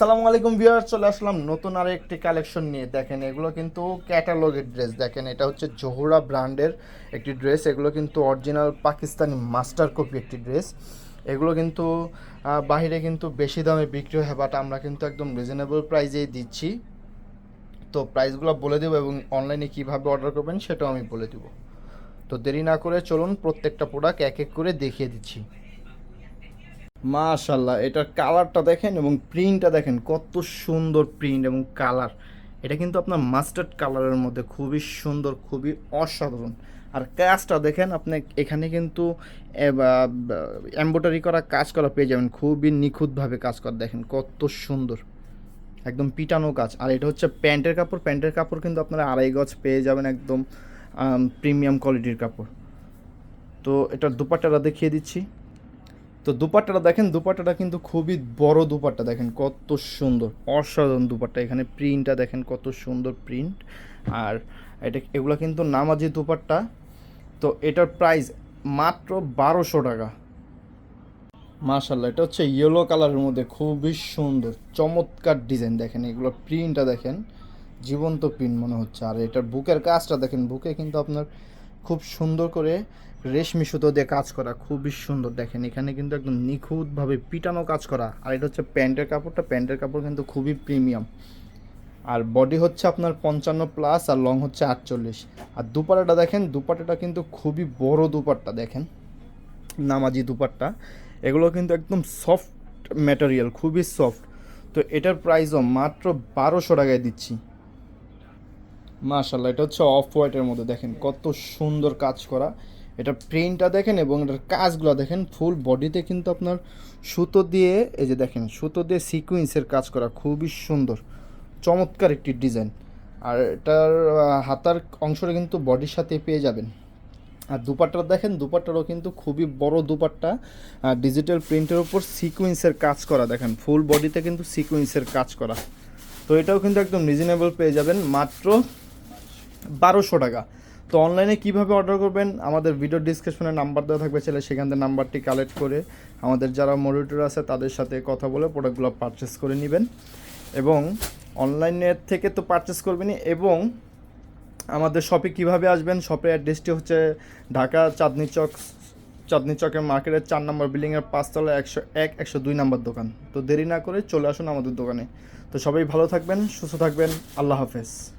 আসসালামু আলাইকুম ভিউয়ার চলে আসলাম নতুন আর একটি কালেকশন নিয়ে। দেখেন, এগুলো কিন্তু ক্যাটালগের ড্রেস দেখেন, এটা হচ্ছে জোহরা ব্র্যান্ডের একটি ড্রেস এগুলো কিন্তু অরিজিনাল পাকিস্তানি মাস্টার কপি একটি ড্রেস এগুলো কিন্তু বাহিরে কিন্তু বেশি দামে বিক্রি হয় বাট আমরা কিন্তু একদম রিজনেবল প্রাইজেই দিচ্ছি। তো প্রাইসগুলো বলে দেবো এবং অনলাইনে কীভাবে অর্ডার করবেন সেটাও আমি বলে দেবো। তো দেরি না করে চলুন, প্রত্যেকটা প্রোডাক্ট এক এক করে দেখিয়ে দিচ্ছি। মাশাল্লাহ এটার কালারটা দেখেন এবং প্রিন্টটা দেখেন, কত সুন্দর প্রিন্ট এবং কালার এটা কিন্তু আপনার মাস্টার্ড কালারের মধ্যে খুবই সুন্দর, খুবই অসাধারণ। আর কাজটা দেখেন, আপনি এখানে কিন্তু এম্ব্রয়ডারি করা কাজ করা পেয়ে যাবেন, খুবই নিখুঁতভাবে কাজ করা, দেখেন কত সুন্দর। একদম পিটানো কাজ। আর এটা হচ্ছে প্যান্টের কাপড় প্যান্টের কাপড় কিন্তু আপনারা আড়াই গজ পেয়ে যাবেন একদম প্রিমিয়াম কোয়ালিটির কাপড়। তো এটার দুপাট্টাটা দেখিয়ে দিচ্ছি। তো দুপাট্টাটা দেখেন, দুপাট্টাটা কিন্তু খুবই বড় দুপাট্টা দেখেন, কত সুন্দর, অসাধারণ দুপাট্টা। এখানে প্রিন্টটা দেখেন, কত সুন্দর প্রিন্ট আর এটা, এগুলো কিন্তু নামাজি দুপাট্টা। তো এটার প্রাইস মাত্র বারোশো টাকা। মাশাল্লাহ এটা হচ্ছে ইয়েলো কালারের মধ্যে খুবই সুন্দর, চমৎকার ডিজাইন দেখেন। এগুলো প্রিন্টটা দেখেন, জীবন্ত প্রিন্ট মনে হচ্ছে। আর এটার বুকের কাজটা দেখেন বুকে কিন্তু আপনার খুব সুন্দর করে রেশমি সুতো দিয়ে কাজ করা, খুবই সুন্দর। দেখেন, এখানে কিন্তু একদম নিখুঁতভাবে পিটানো কাজ করা। আর এটা হচ্ছে প্যান্টের কাপড়টা, প্যান্টের কাপড় কিন্তু খুবই প্রিমিয়াম। আর বডি হচ্ছে আপনার পঞ্চান্ন প্লাস, আর লং হচ্ছে আটচল্লিশ। আর দুপাটাটা দেখেন, দুপাটাটা কিন্তু খুবই বড় দুপাট্টা, দেখেন। নামাজি দুপাট্টা। এগুলো কিন্তু একদম সফট ম্যাটেরিয়াল, খুবই সফট। তো এটার প্রাইসও মাত্র বারোশো টাকায় দিচ্ছি। মাশাল্লাহ এটা হচ্ছে অফ হোয়াইটের মধ্যে দেখেন কত সুন্দর কাজ করা। এটা প্রিন্টটা দেখেন এবং এটার কাজগুলো দেখেন ফুল বডিতে কিন্তু আপনার সুতো দিয়ে, এই যে দেখেন, সুতো দিয়ে সিকুয়েন্সের কাজ করা, খুবই সুন্দর, চমৎকার একটি ডিজাইন আর এটার হাতার অংশটা কিন্তু বডির সাথে পেয়ে যাবেন। আর দুপাট্টা দেখেন, দুপাট্টারও কিন্তু খুবই বড় দুপাট্টা ডিজিটাল প্রিন্টের উপর সিকুয়েন্সের কাজ করা, দেখেন ফুল বডিতে কিন্তু সিকুয়েন্সের কাজ করা। তো এটাও কিন্তু একদম রিজনেবল পেয়ে যাবেন, মাত্র বারোশো টাকা। তো অনলাইনে কীভাবে অর্ডার করবেন? আমাদের ভিডিও ডিসক্রিপশনে নাম্বার দেওয়া থাকবে ছেলে সেখান থেকে নাম্বারটি কালেক্ট করে আমাদের যারা মনিটর আছে, তাদের সাথে কথা বলে প্রোডাক্টগুলো পারচেস করে নেবেন। এবং অনলাইনের থেকে তো পারচেস করবেনই। এবং আমাদের শপে কীভাবে আসবেন? শপের অ্যাড্রেসটি হচ্ছে ঢাকা চাঁদনি চক, চাঁদনি চকের মার্কেটের চার নম্বর বিল্ডিংয়ের পাঁচতলা একশো এক, একশো দুই নম্বর দোকান। তো দেরি না করে চলে আসুন আমাদের দোকানে। তো সবাই ভালো থাকবেন, সুস্থ থাকবেন। আল্লাহ হাফেজ।